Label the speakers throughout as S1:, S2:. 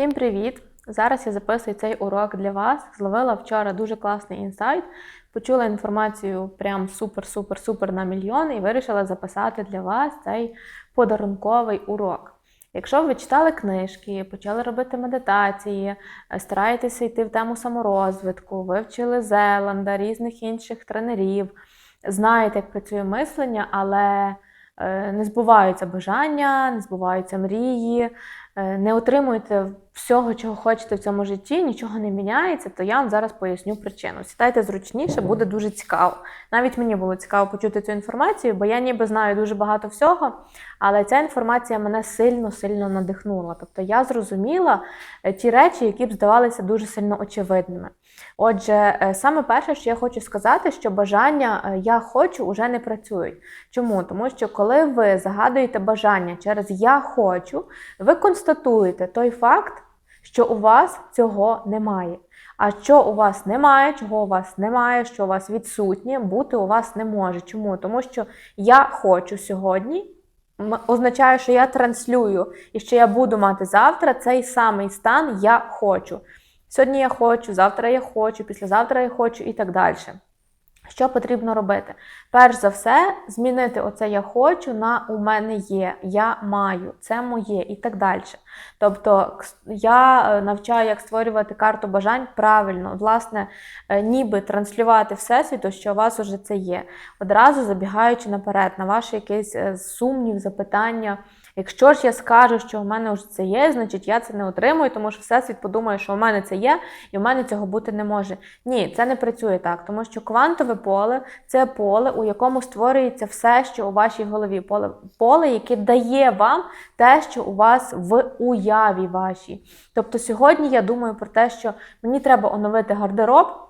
S1: Всім привіт! Зараз я записую цей урок для вас. Зловила вчора дуже класний інсайт, почула інформацію прям супер-супер-супер на мільйон і вирішила записати для вас цей подарунковий урок. Якщо ви читали книжки, почали робити медитації, стараєтеся йти в тему саморозвитку, вивчили Зеланда, різних інших тренерів, знаєте, як працює мислення, але е, не збуваються бажання, не збуваються мрії, не отримуєте всього, чого хочете в цьому житті, нічого не міняється, то я вам зараз поясню причину. Сідайте зручніше, буде дуже цікаво. Навіть мені було цікаво почути цю інформацію, бо я ніби знаю дуже багато всього, але ця інформація мене сильно-сильно надихнула. Тобто я зрозуміла е, ті речі, які б здавалися дуже сильно очевидними. Отже, е, саме перше, що я хочу сказати, що бажання е, я хочу вже не працюють. Чому? Тому що коли ви загадуєте бажання через я хочу, ви констатуєте той факт, що у вас цього немає. А що у вас немає, чого у вас немає, що у вас відсутнє, бути у вас не може. Чому? Тому що я хочу сьогодні. Означає, що я транслюю і що я буду мати завтра цей самий стан я хочу. Сьогодні я хочу, завтра я хочу, післязавтра я хочу і так далі. Що потрібно робити? Перш за все, змінити оце я хочу на у мене є, я маю, це моє і так далі. Тобто я е, навчаю, як створювати карту бажань правильно, власне, е, ніби транслювати всесвіту, що у вас уже це є. Одразу забігаючи наперед, на ваш якийсь е, сумнів, запитання. Якщо ж я скажу, що у мене вже це є, значить я це не отримую, тому що всесвіт подумає, що у мене це є, і у мене цього бути не може. Ні, це не працює так, тому що квантове поле це поле, у якому створюється все, що у вашій голові. Поле, поле, яке дає вам те, що у вас в уяві вашій. Тобто сьогодні я думаю про те, що мені треба оновити гардероб.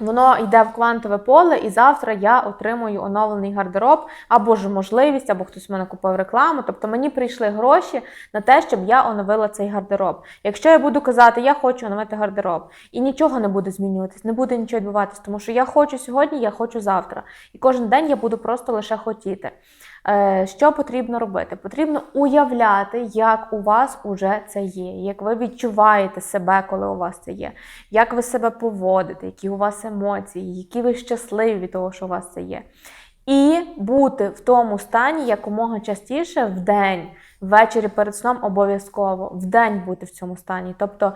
S1: Воно йде в квантове поле, і завтра я отримую оновлений гардероб, або ж можливість, або хтось в мене купив рекламу. Тобто мені прийшли гроші на те, щоб я оновила цей гардероб. Якщо я буду казати, я хочу оновити гардероб, і нічого не буде змінюватись, не буде нічого відбуватись, тому що я хочу сьогодні, я хочу завтра. І кожен день я буду просто лише хотіти. Е, Що потрібно робити? Потрібно уявляти, як у вас уже це є, як ви відчуваєте себе, коли у вас це є, як ви себе поводите, які у вас емоції, які ви щасливі від того, що у вас це є. І бути в тому стані якомога частіше в день, ввечері перед сном обов'язково, в день бути в цьому стані. Тобто,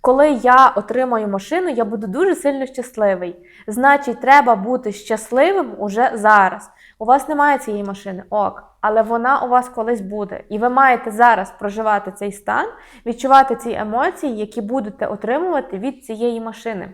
S1: коли я отримаю машину, я буду дуже сильно щасливий. Значить, треба бути щасливим уже зараз. У вас немає цієї машини, ок, але вона у вас колись буде. І ви маєте зараз проживати цей стан, відчувати ці емоції, які будете отримувати від цієї машини.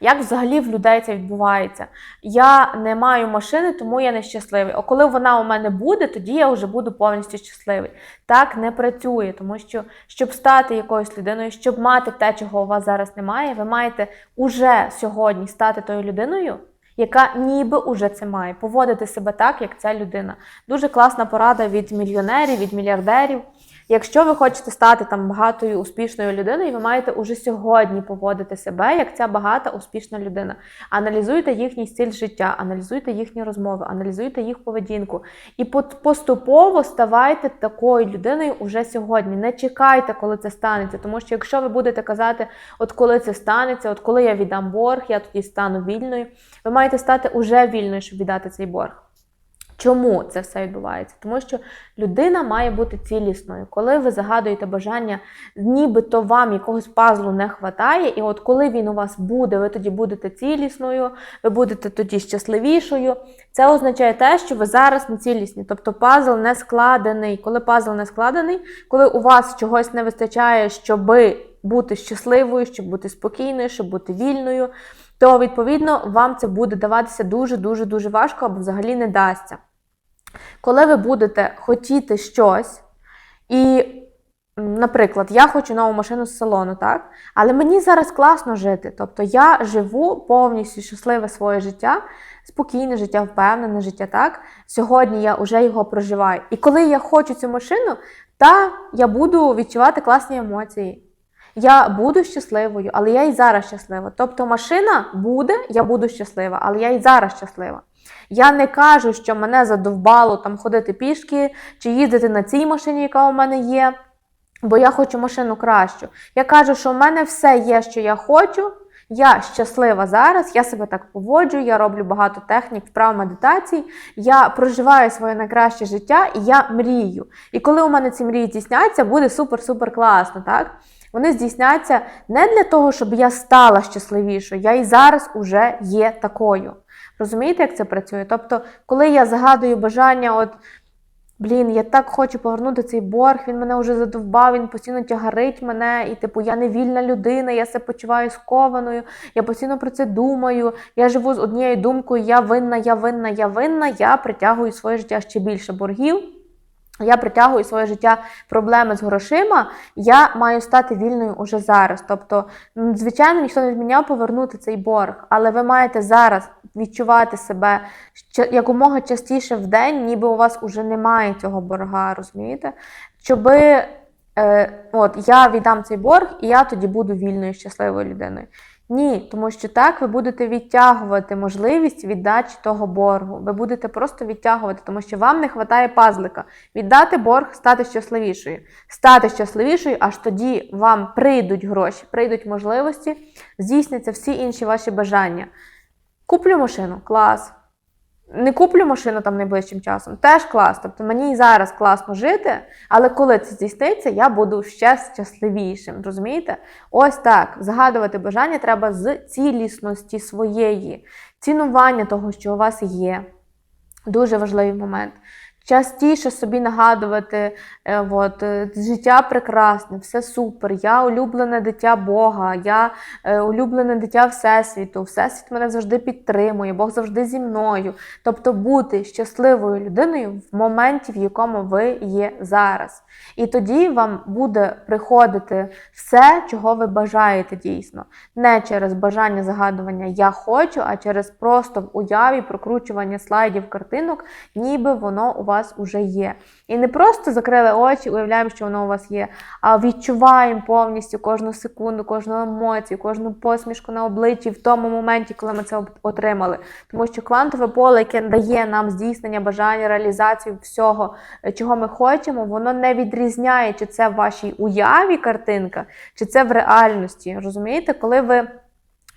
S1: Як взагалі в людей це відбувається? Я не маю машини, тому я нещасливий. А коли вона у мене буде, тоді я вже буду повністю щасливий. Так не працює, тому що щоб стати якоюсь людиною, щоб мати те, чого у вас зараз немає, ви маєте уже сьогодні стати тою людиною, яка ніби уже це має, поводити себе так, як ця людина. Дуже класна порада від мільйонерів, від мільярдерів. Якщо ви хочете стати там багатою успішною людиною, ви маєте уже сьогодні поводити себе як ця багата успішна людина. Аналізуйте їхній стиль життя, аналізуйте їхні розмови, аналізуйте їх поведінку. І поступово ставайте такою людиною уже сьогодні. Не чекайте, коли це станеться. Тому що якщо ви будете казати, от коли це станеться, от коли я віддам борг, я тоді стану вільною, ви маєте стати уже вільною, щоб віддати цей борг. Чому це все відбувається? Тому що людина має бути цілісною. Коли ви загадуєте бажання, нібито вам якогось пазлу не вистачає, і от коли він у вас буде, ви тоді будете цілісною, ви будете тоді щасливішою. Це означає те, що ви зараз не цілісні, тобто пазл не складений. Коли пазл не складений, коли у вас чогось не вистачає, щоб бути щасливою, щоб бути спокійною, щоб бути вільною, то відповідно вам це буде даватися дуже дуже дуже важко або взагалі не дасться. Коли ви будете хотіти щось, і, наприклад, я хочу нову машину з салону, так? Але мені зараз класно жити. Тобто я живу повністю щасливе своє життя, спокійне життя, впевнене життя, так? Сьогодні я вже його проживаю. І коли я хочу цю машину, та я буду відчувати класні емоції. Я буду щасливою, але я і зараз щаслива. Тобто машина буде, я буду щаслива, але я і зараз щаслива. Я не кажу, що мене задовбало там ходити пішки чи їздити на цій машині, яка у мене є. бо я хочу машину кращу. Я кажу, що в мене все є, що я хочу. Я щаслива зараз, я себе так поводжу, я роблю багато технік, вправ медитацій, я проживаю своє найкраще життя і я мрію. І коли у мене ці мрії здійсняться, буде супер-супер класно. так? Вони здійсняться не для того, щоб я стала щасливішою, я і зараз уже є такою. Розумієте, як це працює? Тобто, коли я загадую бажання, от блін, я так хочу повернути цей борг, він мене вже задовбав, він постійно тягарить мене, і типу я не вільна людина, я себе почуваю скованою, я постійно про це думаю. Я живу з однією думкою, я винна, я винна, я винна, я притягую своє життя ще більше боргів. Я притягую своє життя проблеми з грошима, я маю стати вільною уже зараз. Тобто, звичайно, ніхто не зміняв повернути цей борг, але ви маєте зараз відчувати себе якомога частіше в день, ніби у вас уже немає цього борга, розумієте? Щоби е, от я віддам цей борг, і я тоді буду вільною, щасливою людиною. Ні, тому що так ви будете відтягувати можливість віддачі того боргу. Ви будете просто відтягувати, тому що вам не вистачає пазлика. Віддати борг, стати щасливішою. Стати щасливішою, аж тоді вам прийдуть гроші, прийдуть можливості, здійсняться всі інші ваші бажання. Куплю машину, клас. Не куплю машину там найближчим часом, теж клас. Тобто мені і зараз класно жити, але коли це здійсниться, я буду ще щасливішим. Розумієте? Ось так. Згадувати бажання треба з цілісності своєї, цінування того, що у вас є. Дуже важливий момент. Частіше собі нагадувати, е, от, е, життя прекрасне, все супер, я улюблене дитя Бога, я е, улюблене дитя Всесвіту, Всесвіт мене завжди підтримує, Бог завжди зі мною. Тобто бути щасливою людиною в моменті, в якому ви є зараз. І тоді вам буде приходити все, чого ви бажаєте дійсно. Не через бажання загадування Я хочу, а через просто в уяві прокручування слайдів, картинок, ніби воно у вас уже є. І не просто закрили очі, уявляємо, що воно у вас є, а відчуваємо повністю кожну секунду, кожну емоцію, кожну посмішку на обличчі в тому моменті, коли ми це отримали. Тому що квантове поле, яке дає нам здійснення бажання, реалізацію всього, е, чого ми хочемо, воно не відрізняє, чи це в вашій уяві картинка, чи це в реальності. Розумієте, коли ви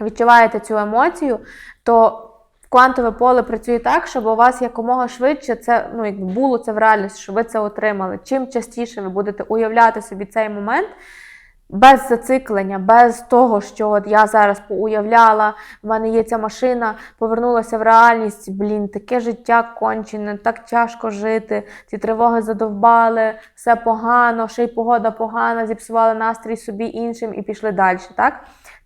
S1: відчуваєте цю емоцію, то квантове поле працює так, щоб у вас якомога швидше це ну, якби було це в реальності, щоб ви це отримали. Чим частіше ви будете уявляти собі цей момент. Без зациклення, без того, що от я зараз поуявляла, в мене є ця машина, повернулася в реальність. Блін, таке життя кончене, так тяжко жити. Ці тривоги задовбали, все погано, ще й погода погана, зіпсували настрій собі іншим і пішли далі. Так?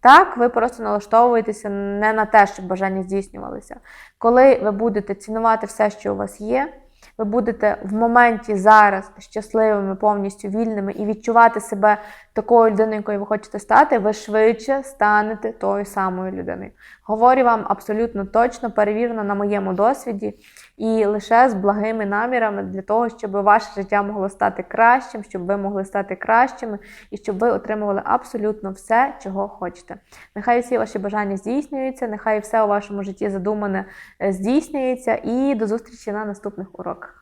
S1: Так, ви просто налаштовуєтеся не на те, щоб бажання здійснювалися. Коли ви будете цінувати все, що у вас є, ви будете в моменті зараз щасливими, повністю вільними і відчувати себе такою людиною, якою ви хочете стати, ви швидше станете тою самою людиною. Говорю вам абсолютно точно, перевірено на моєму досвіді і лише з благими намірами для того, щоб ваше життя могло стати кращим, щоб ви могли стати кращими і щоб ви отримували абсолютно все, чого хочете. Нехай всі ваші бажання здійснюються, нехай все у вашому житті задумане е, здійснюється. І до зустрічі на наступних уроках.